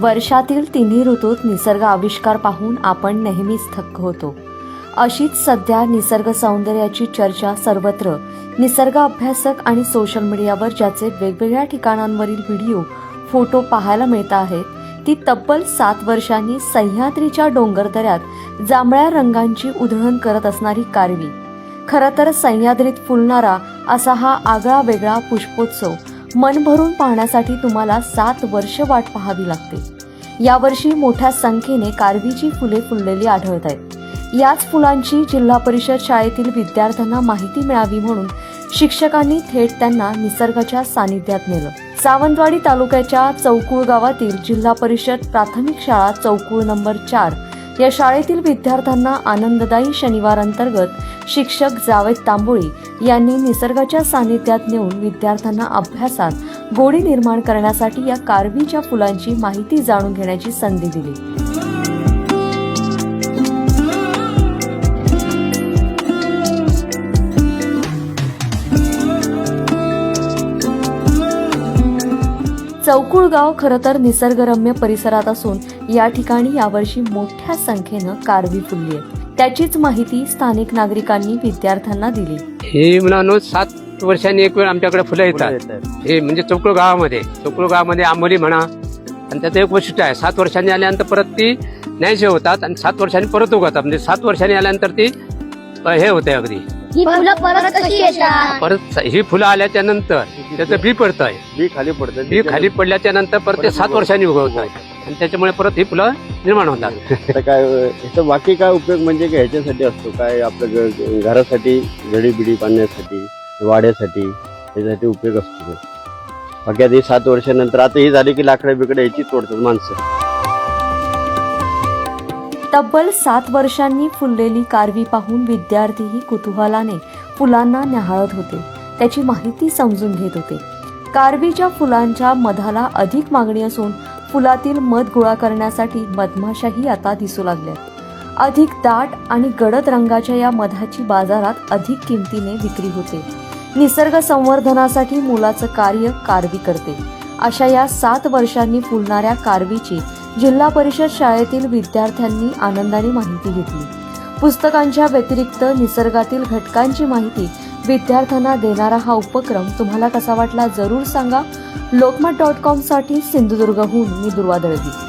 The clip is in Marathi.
वर्षातील तिन्ही ऋतूत निसर्ग आविष्कार पाहून आपण नेहमीच थक्क होतो. अशीच सध्या निसर्ग सौंदर्याची चर्चा सर्वत्र निसर्ग अभ्यासक आणि सोशल मीडियावर ज्याचे वेगवेगळ्या ठिकाणांवरील व्हिडिओ फोटो पाहायला मिळत आहेत ती तब्बल सात वर्षांनी सह्याद्रीच्या डोंगरदऱ्यात जांभळ्या रंगांची उधळण करत असणारी कारवी खरं तर सह्याद्रीत फुलणारा असा हा आगळा वेगळा पुष्पोत्सव मन भरून पाहण्यासाठी तुम्हाला सात वर्ष वाट पाहावी लागते. यावर्षी मोठ्या संख्येने कारवीची फुले फुललेली आढळत आहेत. याच फुलांची जिल्हा परिषद शाळेतील विद्यार्थ्यांना माहिती मिळावी म्हणून शिक्षकांनी थेट त्यांना निसर्गाच्या सानिध्यात नेलं. सावंतवाडी तालुक्याच्या चौकूळ गावातील जिल्हा परिषद प्राथमिक शाळा चौकूळ नंबर चार या शाळेतील विद्यार्थ्यांना आनंददायी शनिवार अंतर्गत शिक्षक जावेद तांबोळी यांनी निसर्गाच्या सानिध्यात नेऊन विद्यार्थ्यांना अभ्यासात गोडी निर्माण करण्यासाठी या कारवीच्या फुलांची माहिती जाणून घेण्याची संधी दिली. चौकुळ गाव खरं तर निसर्गरम्य परिसरात असून या ठिकाणी यावर्षी मोठ्या संख्येनं कारवी फुलली आहे त्याचीच माहिती स्थानिक नागरिकांनी विद्यार्थ्यांना दिली. हे मुलांनो सात वर्षांनी एक वेळ आमच्याकडे फुलं येतात. हे म्हणजे चौकुळ गावामध्ये चौकुळ गावामध्ये आंबोली म्हणा आणि त्याचं एक वैशिष्ट्य आहे. सात वर्षांनी आल्यानंतर परत ती नाहीसे होतात आणि सात वर्षांनी परत उगवतात. म्हणजे सात वर्षांनी आल्यानंतर ती हे होते अगदी. ही फुलं परत कशी येतात? परत ही फुलं आल्याच्यानंतर त्याचं बी पडतंय. बी खाली पडतं बी खाली पडल्याच्या नंतर परत ते सात वर्षांनी उगवत आणि त्याच्यामुळे परत ही फुलं निर्माण होतात. आता काय ह्याचा बाकी काय उपयोग म्हणजे काय ह्याच्यासाठी असतो? काय आपलं घ- घरासाठी घडी बिडी बांधण्यासाठी वाड्यासाठी त्याच्यासाठी उपयोग असतो. बाकी आता ही सात वर्षानंतर आता ही झाली की लाकडं बिकडं ह्याची तोडतात माणसं. तब्बल सात वर्षांनी फुललेली कारवी पाहून विद्यार्थीही कुतूहलाने फुलांना न्याहाळत होते. त्याची माहिती समजून घेत होते. कारवीच्या फुलांच्या मधाला अधिक मागणी असून फुलातील मध गोळा करण्यासाठी मधमाशाही आता दिसू लागल्या अधिक दाट आणि गडद रंगाच्या या मधाची बाजारात अधिक किमतीने विक्री होते. निसर्ग संवर्धनासाठी मुलाचं कार्य कारवी करते. अशा या सात वर्षांनी फुलणाऱ्या कारवीची जिल्हा परिषद शाळेतील विद्यार्थ्यांनी आनंदाने माहिती घेतली. पुस्तकांच्या व्यतिरिक्त निसर्गातील घटकांची माहिती विद्यार्थ्यांना देणारा हा उपक्रम तुम्हाला कसा वाटला जरूर सांगा. लोकमत डॉट कॉमसाठी सिंधुदुर्गहून मी दुर्वा दळवी.